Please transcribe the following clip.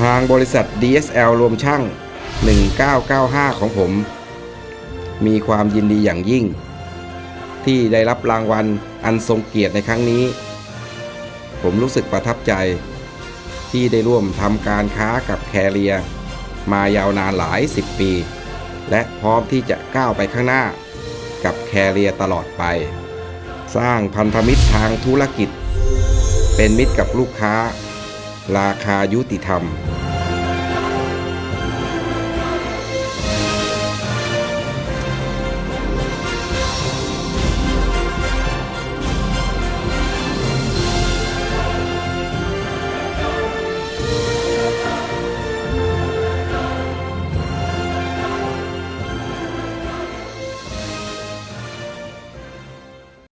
ทางบริษัท DSL รวมช่าง 1995 ของผม มีความยินดีอย่างยิ่ง ที่ได้รับรางวัลอันทรงเกียรติในครั้งนี้ ผมรู้สึกประทับใจ ที่ได้ร่วมทำการค้ากับแคเรีย มายาวนานหลายสิบปี และพร้อมที่จะก้าวไปข้างหน้า กับแคเรียตลอดไป สร้างพันธมิตรทางธุรกิจ เป็นมิตรกับลูกค้า ราคายุติธรรม